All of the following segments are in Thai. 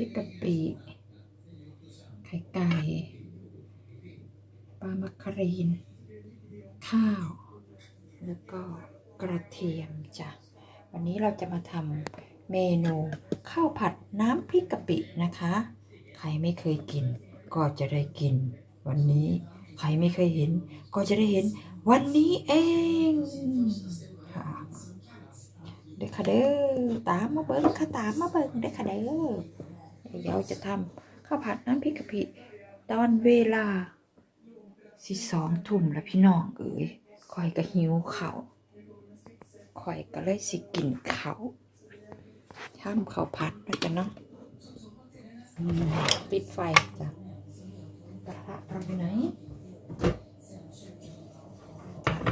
ริกกะปิ ไข่ไก่ ปลามักครีน ข้าว แล้วก็กระเทียมจ้ะ วันนี้เราจะมาทำเมนูข้าวผัดน้ำพริกกะปินะคะ ใครไม่เคยกิน ก็จะได้กิน วันนี้ใครไม่เคยเห็น ก็จะได้เห็นวันนี้เองค่ะเด้อค่ะเด้อตามมาเบิ้งค่ะตามมาเบิ้งเด้อค่ะเด้อ เดี๋ยวจะทำข้าวผัดน้ำพริกกะปิตอนเวลาสิสองทุ่มแล้วพี่น้องเอ๋ยคอยก็หิวเขาคอยก็เลยสิกินเขาวทำข้าวผัดนะจ๊ะเนาะปิดไฟจ้ะกระทะเราไปไหน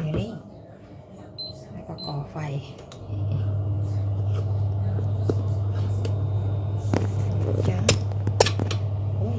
เดี๋ยวนี้แล้วก็ก่อไฟ จ้ะโอ้ย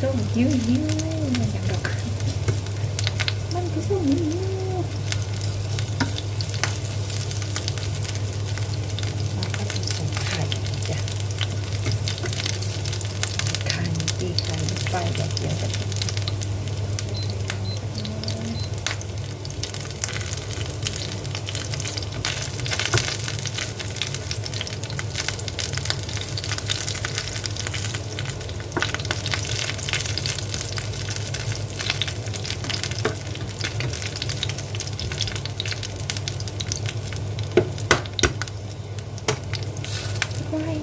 ส้มยิ้วยิ้วอย่างดอกมันคือส้มยิ้วหิ้ว เราก็จะใส่ไข่จ้ะไข่ตีไข่ลงไปเดี๋ยวเดี๋ยวจะไว้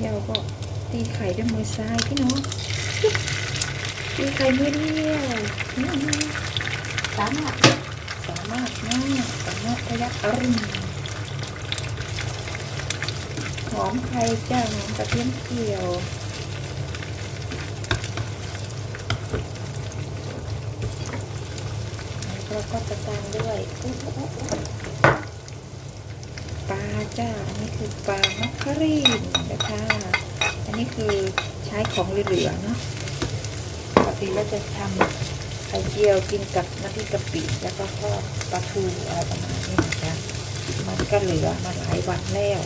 นี่เราก็ตีไข่ด้วยมือซ้ายพี่น้องตีไข่มือเดียวอื้อหือสามารถสามารถมากสามารถระยับอรุณหอมไข่จ้าหอมกระเทียมเจียวแล้วก็จะตามด้วยอุ๊ยอุ๊ยอุ๊ย ปลา จ้า อันนี้คือปลามัคคารีนนะคะ อันนี้คือใช้ของเหลือๆเนาะ ปกติเราจะทำไข่เจียวกินกับน้ำพริกกะปิแล้วก็ทอดปลาทูอะไรประมาณนี้นะคะมันก็เหลือมาหลายวันแล้ว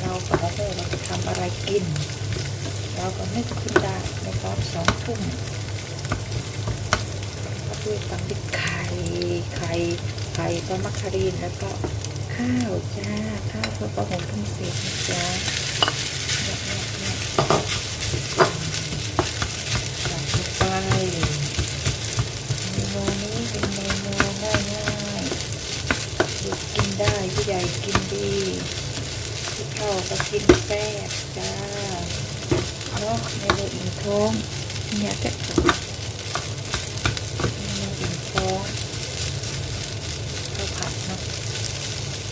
เราก็เอาไว้เราจะทำอะไรกิน เราก็นึกขึ้นได้ในตอนสองทุ่มก็คือตำพริกไข่ไข่ไข่ปลามัคคารีนแล้วก็ ข้าวจ้า ข้าวเพื่อประหงพิเศษนะจ๊ะเนี่ยเนี่ยเนี่ยใส่ลงไปเมนูนี้เป็นเมนูง่ายๆเด็กกินได้ผู้ใหญ่กินดีผู้เฒ่าก็กินแซ่บจ้าเนาะเมนูอิ่มท้องเนี่ยแค่เมนูอิ่มท้องข้าวผัดเนาะ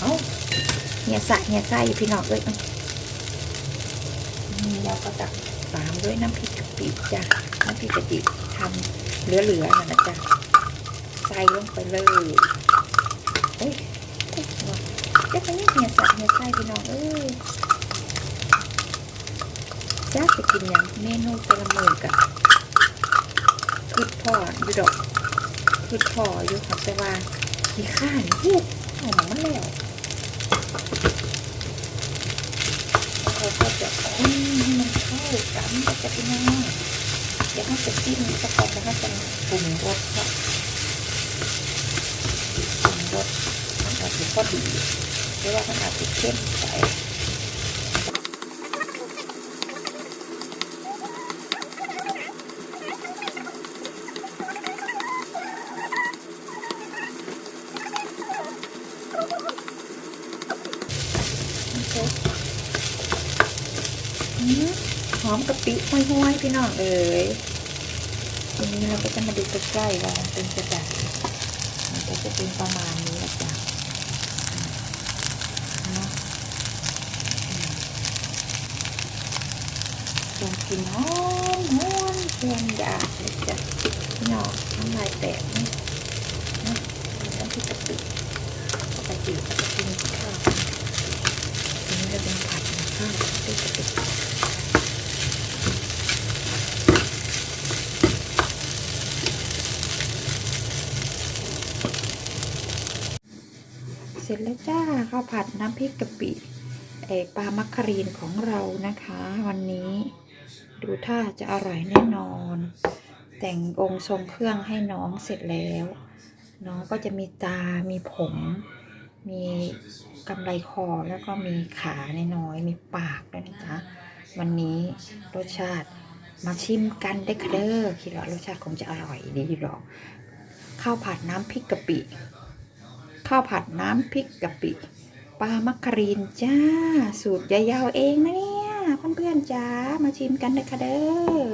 เอ้าเหี่ยสะเหี่ยไส้อยู่พี่น้องเอ้ยนี่เราก็จะตามด้วยน้ำพริกกะปิจ้ะน้ำพริกกะปิทำเหลือๆนะจ๊ะใส่ลงไปเลยโอ้ยเอ๊ะเนาะจะไปเหี่ยสะเหี่ยไส้พี่น้องเอ้ยจ้าจะกินอย่างเมนูแต่ละมือกับคือพ่ออยู่ดอกคือพ่ออยู่ค่ะแต่ว่าขี้ข้านพูดหอมมันแล้ว เราก็ จะคนให้มันเข้ากันก็จะเป็นยังไงเดี๋ยวถ้าจะจิ้มสักก่อนแล้วก็จะปรุงรสครับปรุงรสมันอาจจะพอดีหรือว่ามันอาจจะเข้มไปโอเค อืม หอมกะปิห้อยๆพี่น้องเอ๋ยทีนี้เราก็จะมาดูใกล้ๆว่ามันเป็นกระดาษก็จะเป็นประมาณนี้แหละจ้ะเนาะอืมลองกินหอมหอมเพื่อนยาเลยจ้ะพี่น้องทำลายแตกนี่นะน้ำพริกกะปิปกติก็จะกินข้าวอันนี้จะเป็นผัดข้าวพริกกะปิ ร็จแล้วจ้าข้าวผัดน้ำพริกกะปิเออปลามักคารีนของเรานะคะ วันนี้ดูท่าจะอร่อยแน่นอน แต่งองค์ทรงเครื่องให้น้องเสร็จแล้ว น้องก็จะมีตา มีผม มีกำไรคอแล้วก็มีขาน้อยๆมีปากด้วยนะจ๊ะวันนี้รสชาติมาชิมกันได้ค่ะเด้อคิดว่ารสชาติคงจะอร่อยดีหรอกข้าวผัดน้ำพริกกะปิ ข้าวผัดน้ำพริกกะปิปลามักครีนจ้า สูตรยาวๆเองนะเนี่ย เพื่อนๆจ้ามาชิมกันเลยค่ะเด้อ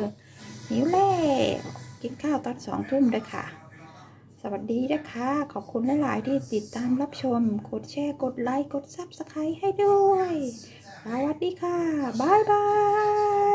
หิวแล้วกินข้าวตอนสองทุ่มเลยค่ะ สวัสดีนะคะ ขอบคุณหลายๆที่ติดตามรับชม กดแชร์ กดไลค์ กดซับสไครต์ให้ด้วย สวัสดีค่ะ บ๊ายบาย